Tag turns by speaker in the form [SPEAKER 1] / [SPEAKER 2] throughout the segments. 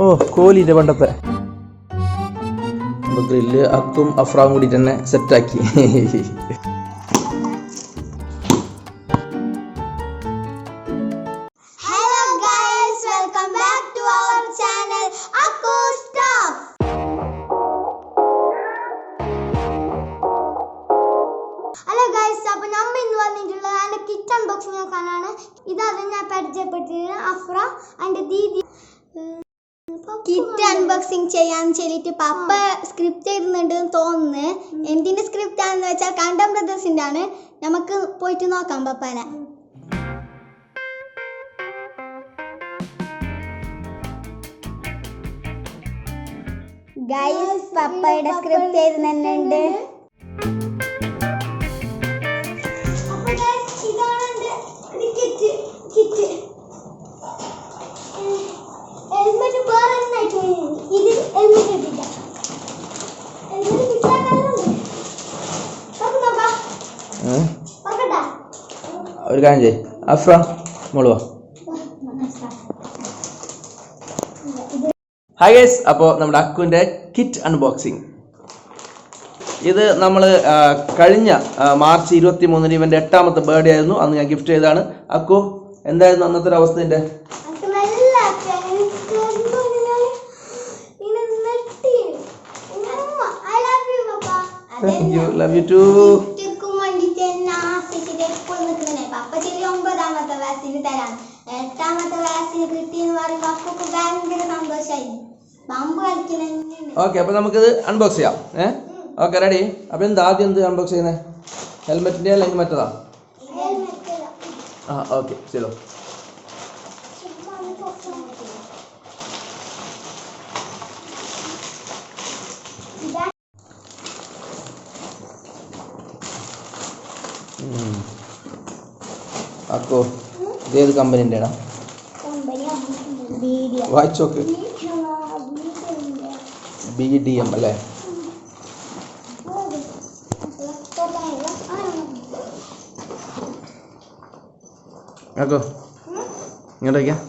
[SPEAKER 1] ഓ കോലിന്റെ പണ്ടത്തെ. ഗ്രില്ല് അക്കും അഫ്രാം കൂടി തന്നെ സെറ്റാക്കി.
[SPEAKER 2] ഹലോ അപ്പോൾ ഇന്ന് ഇതാണ് ഞാൻ പരിചയപ്പെട്ടിട്ടുള്ളത് അഫ്ര എന്റെ ദീദി. കിറ്റ് അൺബോക്സിങ് ചെയ്യാൻ ചെല്ലിട്ട് പപ്പ സ്ക്രിപ്റ്റ് എഴുതുന്നുണ്ട് തോന്നുന്നു. എന്തിന്റെ സ്ക്രിപ്റ്റ് ആണെന്ന് വെച്ചാൽ കണ്ടം ബ്രദേഴ്സിന്റെ ആണ്. നമുക്ക് പോയിട്ട് നോക്കാം പപ്പാനെ. ഗൈസ് പപ്പയുടെ സ്ക്രിപ്റ്റ് എഴുതുന്നുണ്ട്.
[SPEAKER 1] ഒരു കാര്യം ചെയ് അഫ്ര മോളുവാ ഹായ് ഗൈസ് അപ്പോൾ നമ്മുടെ അക്കുവിന്റെ കിറ്റ് അൺബോക്സിങ് ഇത് നമ്മൾ കഴിഞ്ഞ മാർച്ച് ഇരുപത്തി മൂന്നിന് ഇവന്റെ എട്ടാമത്തെ ബർത്ത്ഡേ ആയിരുന്നു. അന്ന് ഞാൻ ഗിഫ്റ്റ് ചെയ്തതാണ്. അക്കു എന്തായിരുന്നു അന്നത്തെ ഒരു അവസ്ഥ എന്റെ യു ലവ് യു ടു
[SPEAKER 2] എപ്പോഴും നിൽക്കുന്നേ പപ്പ ചെറിയ ഒമ്പതാമത്തെ വയസ്സിന് തരാം. എട്ടാമത്തെ വയസ്സിന് കിട്ടിയെന്ന് പറയുമ്പോൾ അപ്പൊക്ക് ഭയങ്കര സന്തോഷമായി. പമ്പ് കളിക്കുന്ന
[SPEAKER 1] ഓക്കെ അപ്പോൾ നമുക്കിത് അൺബോക്സ് ചെയ്യാം. ഏ? ഓക്കെ റെഡി അപ്പോൾ എന്താ ആദ്യം എന്ത് അൺബോക്സ് ചെയ്യുന്നത് ഹെൽമെറ്റിന്റെ അല്ലെങ്കിൽ മറ്റേതാ? ആ ഓക്കെ ശരി. അക്കോ ഇതേത് കമ്പനീന്റെ ആണോ വായിച്ചോക്ക്. ബി ഡി എം അല്ലേ? അക്കോ ഇങ്ങോട്ട് വയ്ക്കാം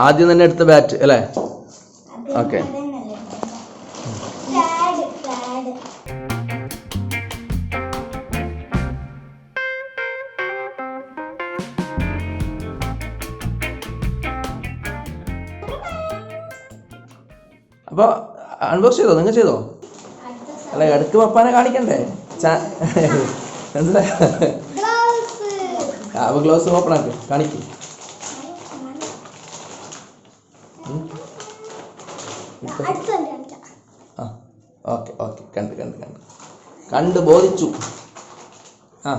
[SPEAKER 1] ആദ്യം തന്നെ എടുത്ത ബാറ്റ് അല്ലേ? ഓക്കെ അപ്പോൾ അൺബോക്സ് ചെയ്തോ? നിങ്ങൾ ചെയ്തോ? അല്ല എടുത്ത് പപ്പാനെ കാണിക്കണ്ടേ? മനസ്സിലായി മനസ്സിലാ? അപ്പോൾ ഗ്ലൗസ് ഓപ്പൺ ആക്കി. കാണിക്കും. ആ ഓക്കെ ഓക്കെ. കണ്ട് കണ്ട് കണ്ട്. കണ്ട് ബോധിച്ചു. ആ.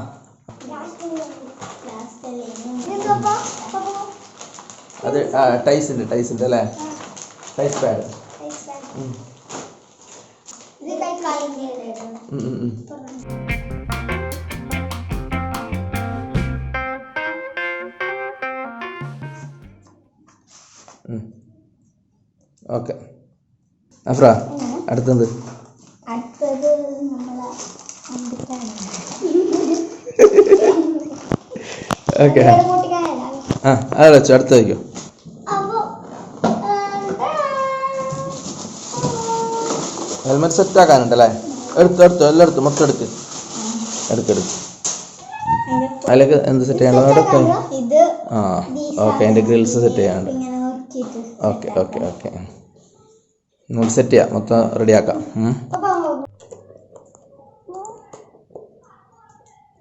[SPEAKER 1] അത് ആ ടൈസിന്റെ ടൈസിന്റെ അല്ലേ? ടൈസ് പാഡ്. ഓക്കെ. അഫ്ര
[SPEAKER 2] അടുത്തത്.
[SPEAKER 1] ഓക്കെ. ആ അത് വെച്ചു അടുത്ത് വയ്ക്കോ ഹെൽമെറ്റ് സെറ്റ് ആക്കാനുണ്ടല്ലേ? എടുത്തു എടുത്തു എല്ലാം എടുത്തു മൊത്തം എടുത്ത് എടുക്കെടുത്ത് അതിലേക്ക് എന്ത് സെറ്റ് ചെയ്യണം
[SPEAKER 2] എടുത്ത്
[SPEAKER 1] ആ ഓക്കെ അതിന്റെ ഗ്രിൽസ് സെറ്റ് ചെയ്യാനുണ്ട്. ഓക്കെ ഓക്കെ ഓക്കെ നമുക്ക് സെറ്റ് ചെയ്യാം. മൊത്തം റെഡിയാക്കാം
[SPEAKER 2] അപ്പൊ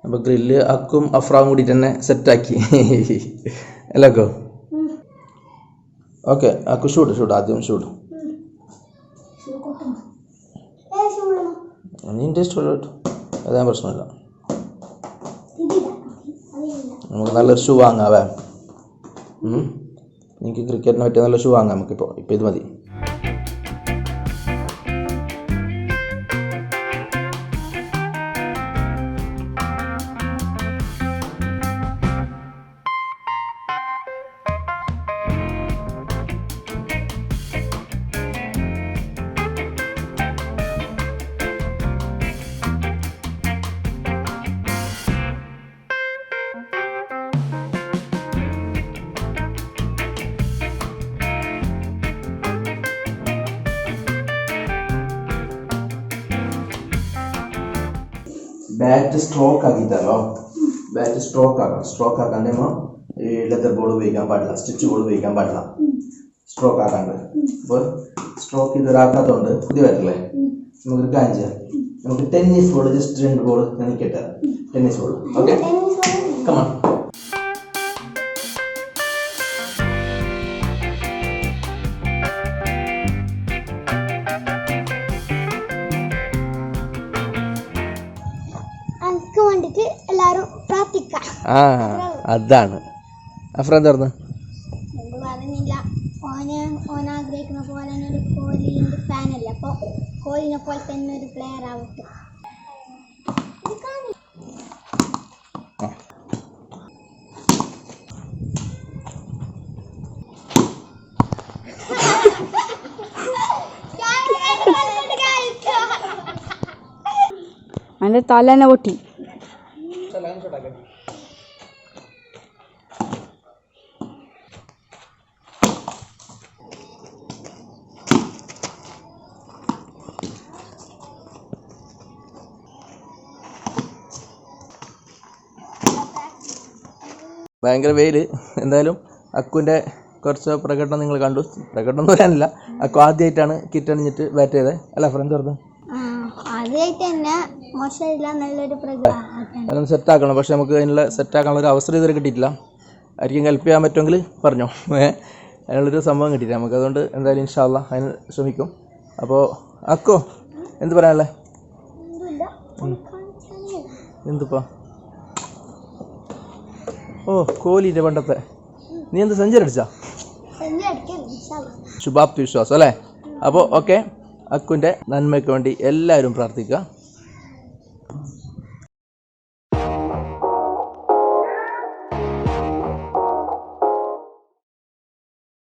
[SPEAKER 1] അപ്പോൾ ഗ്രില്ല് അക്കും അഫ്രാവും കൂടിയിട്ട് തന്നെ സെറ്റാക്കി അല്ലക്കോ ഓക്കെ അക്കു? ഷൂട്ട് ഷൂട്ട് ആദ്യം ഷൂട്ട്
[SPEAKER 2] ചൂടണം
[SPEAKER 1] നിന്റെ ഇഷ്ടമുള്ള അതാ പ്രശ്നമില്ല. നമുക്ക് നല്ലൊരു ഷൂ വാങ്ങാവേ. എനിക്ക് ക്രിക്കറ്റിന് പറ്റിയ നല്ല ഷൂ വാങ്ങാം നമുക്കിപ്പോൾ ഇപ്പോൾ ഇത് മതി. ബാറ്റ് സ്ട്രോക്ക് ആക്കിയിട്ടല്ലോ. ബാറ്റ് സ്ട്രോക്ക് ആക്കണം. സ്ട്രോക്ക് ആക്കാൻ നമ്മൾ ലെതർ ബോൾ ഉപയോഗിക്കാൻ പാടില്ല. സ്റ്റിച്ച് ബോൾ ഉപയോഗിക്കാൻ പാടില്ല. സ്ട്രോക്ക് ആക്കാണ്ട്. അപ്പോൾ സ്ട്രോക്ക് ഇതൊരാക്കാത്തതുകൊണ്ട് പുതിയ വരില്ലേ നമുക്കൊരു കാര്യം ചെയ്യാം. നമുക്ക് ടെന്നീസ് ബോൾ ജസ്റ്റ് രണ്ട് ബോൾ ഞാൻ നിൽക്കട്ടെ ടെന്നീസ് ബോൾ ഓക്കെ
[SPEAKER 2] ടെന്നീസ് എല്ലാരും പ്രാർത്ഥിക്കാം.
[SPEAKER 1] ആ അതാണ്. അഫ്രാൻ തുറന്ന്
[SPEAKER 2] പറഞ്ഞില്ല ഓന് ഓൻ ആഗ്രഹിക്കുന്ന പോലെ തന്നെ ഒരു കോഹ്ലിന്റെ ഫാനല്ല അപ്പൊ കോഹ്ലിനെ പോലെ തന്നെ ഒരു പ്ലെയർ ആവട്ടെ. ഇത് കാണി.
[SPEAKER 3] അതിന്റെ തന്നെ
[SPEAKER 1] ഭയങ്കര വെയിൽ എന്തായാലും അക്കുവിന്റെ കുറച്ച് പ്രകടനം നിങ്ങൾ കണ്ടു. പ്രകടനം എന്ന് പറയാനില്ല. അക്കു ആദ്യമായിട്ടാണ് കിറ്റ് അണിഞ്ഞിട്ട് ബാറ്റ് ചെയ്തത് അല്ല ഫ്രണ്ട്
[SPEAKER 2] ആ, ആദ്യമായിട്ട് തന്നെ മോശമില്ല നല്ലൊരു
[SPEAKER 1] സെറ്റാക്കണം പക്ഷേ നമുക്ക് അതിനുള്ള സെറ്റാക്കാനുള്ള ഒരു അവസരം ഇതുവരെ കിട്ടിയിട്ടില്ല. ആയിരിക്കും ഹെൽപ്പ് ചെയ്യാൻ പറ്റുമെങ്കിൽ പറഞ്ഞോ. അതിനുള്ളൊരു സംഭവം കിട്ടിയില്ല. നമുക്ക് അതുകൊണ്ട് എന്തായാലും ഇൻഷാല്ല അതിന് ശ്രമിക്കും. അപ്പോൾ അക്കോ എന്ത് പറയാനല്ലേ? എന്തുപ്പാ. ഓ കോഹ്ലിന്റെ പണ്ടത്തെ. നീ എന്ത് സെഞ്ചുറി അടിച്ചാ. ശുഭാപ്തി വിശ്വാസം അല്ലേ? അപ്പോൾ ഓക്കെ അക്കുവിന്റെ നന്മയ്ക്ക് വേണ്ടി എല്ലാവരും പ്രാർത്ഥിക്കുക.